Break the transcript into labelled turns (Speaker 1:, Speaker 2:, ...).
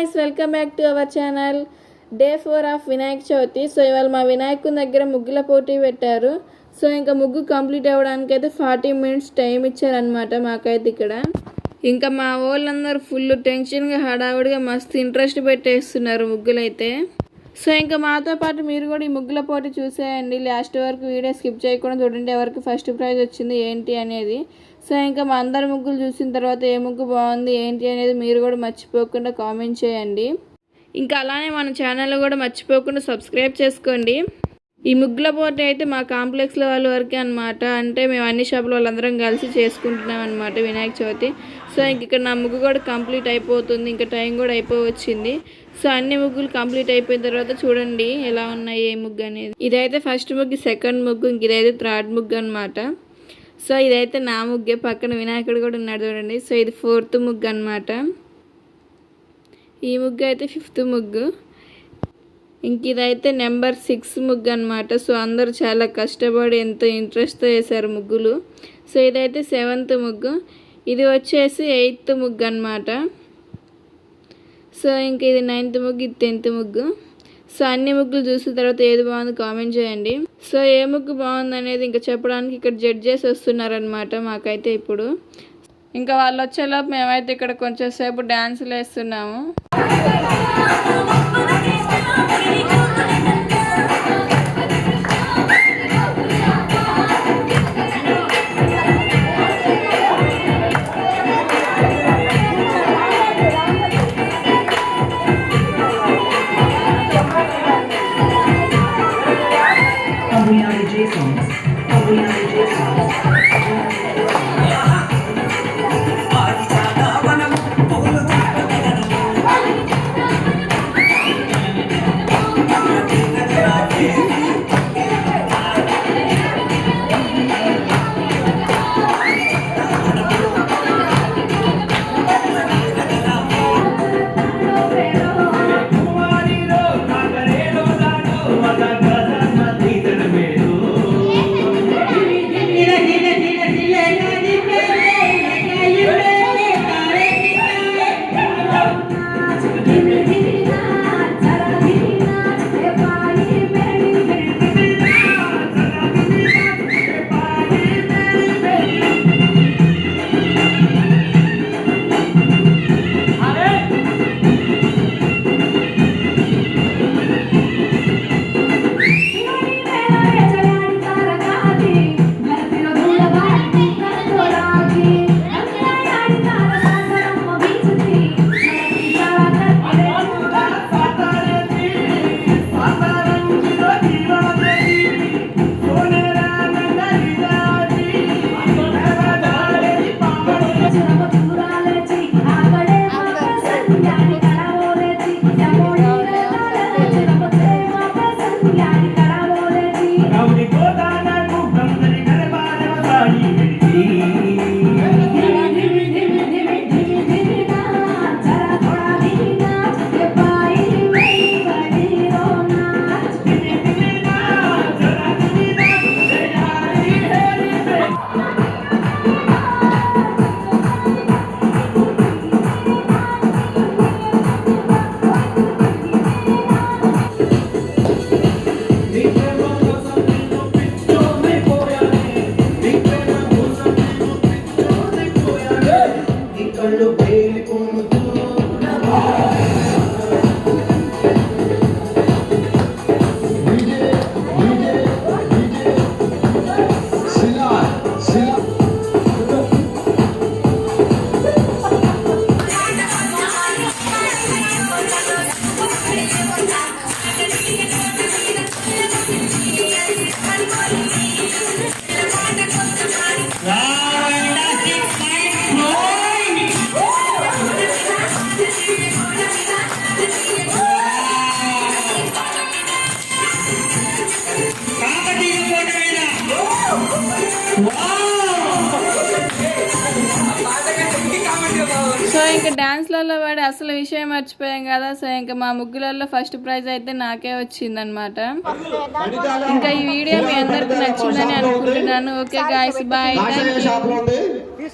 Speaker 1: Welcome back to our channel day four of Vinayaka Chavithi so ఇవాళ మా వినాయకుని దగ్గర ముగ్గుల పోటీ పెట్టారు. సో ఇంకా ముగ్గు కంప్లీట్ అవ్వడానికి అయితే ఫార్టీ మినిట్స్ టైం ఇచ్చారనమాట మాకైతే ఇక్కడ. ఇంకా మా వాళ్ళందరూ ఫుల్ టెన్షన్గా హడావుడిగా మస్తు ఇంట్రెస్ట్ పెట్టేస్తున్నారు ముగ్గులైతే. సో ఇంకా మాతో పాటు మీరు కూడా ఈ ముగ్గుల పోటీ చూసేయండి. లాస్ట్ వరకు వీడియో స్కిప్ చేయకుండా చూడండి ఎవరికి ఫస్ట్ ప్రైజ్ వచ్చింది ఏంటి అనేది. సో ఇంకా మా అందరి ముగ్గులు చూసిన తర్వాత ఏ ముగ్గు బాగుంది ఏంటి అనేది మీరు కూడా మర్చిపోకుండా కామెంట్ చేయండి. ఇంకా అలానే మన ఛానల్ కూడా మర్చిపోకుండా సబ్స్క్రైబ్ చేసుకోండి. ఈ ముగ్గుల పోటీ అయితే మా కాంప్లెక్స్లో వాళ్ళ వరకే అనమాట అంటే మేము అన్ని షాపుల వాళ్ళందరం కలిసి చేసుకుంటున్నాం అనమాట వినాయక చవితి. సో ఇంక ఇక్కడ నా ముగ్గు కూడా కంప్లీట్ అయిపోతుంది. ఇంకా టైం కూడా అయిపోవచ్చింది. సో అన్ని ముగ్గులు కంప్లీట్ అయిపోయిన తర్వాత చూడండి ఎలా ఉన్నాయి ఏ ముగ్గు అనేది. ఇదైతే ఫస్ట్ ముగ్గు సెకండ్ ముగ్గు ఇంక ఇదైతే థర్డ్ ముగ్గు అనమాట సో ఇదైతే నా ముగ్గే పక్కన వినాయకుడు కూడా ఉన్నాడు చూడండి. సో ఇది ఫోర్త్ ముగ్గు అనమాట ఈ ముగ్గు అయితే ఫిఫ్త్ ముగ్గు. ఇంక ఇదైతే నెంబర్ సిక్స్ ముగ్గు అనమాట సో అందరూ చాలా కష్టపడి ఎంతో ఇంట్రెస్ట్తో వేశారు ముగ్గులు. సో ఇదైతే సెవెంత్ ముగ్గు. ఇది వచ్చేసి ఎయిత్ ముగ్గు అనమాట సో ఇంక ఇది నైన్త్ ముగ్గు ఇది టెన్త్ ముగ్గు. సో అన్ని ముగ్గులు చూసిన తర్వాత ఏది బాగుంది కామెంట్ చేయండి. సో ఏ ముగ్గు బాగుంది అనేది ఇంకా చెప్పడానికి ఇక్కడ జడ్జెస్ వస్తున్నారనమాట మాకైతే ఇప్పుడు. ఇంకా వాళ్ళు వచ్చేలోపు మేమైతే ఇక్కడ కొంచెం సేపు డ్యాన్సులు వేస్తున్నాము.
Speaker 2: కళ్ళు వేలుకోను
Speaker 1: సో ఇంకా డాన్స్లలో పడి అసలు విషయం మర్చిపోయాం కదా. సో ఇంకా మా ముగ్గులలో ఫస్ట్ ప్రైజ్ అయితే నాకే వచ్చిందనమాట ఇంకా ఈ వీడియో మీ అందరికి నచ్చిందని అనుకుంటున్నాను. Okay guys bye thank you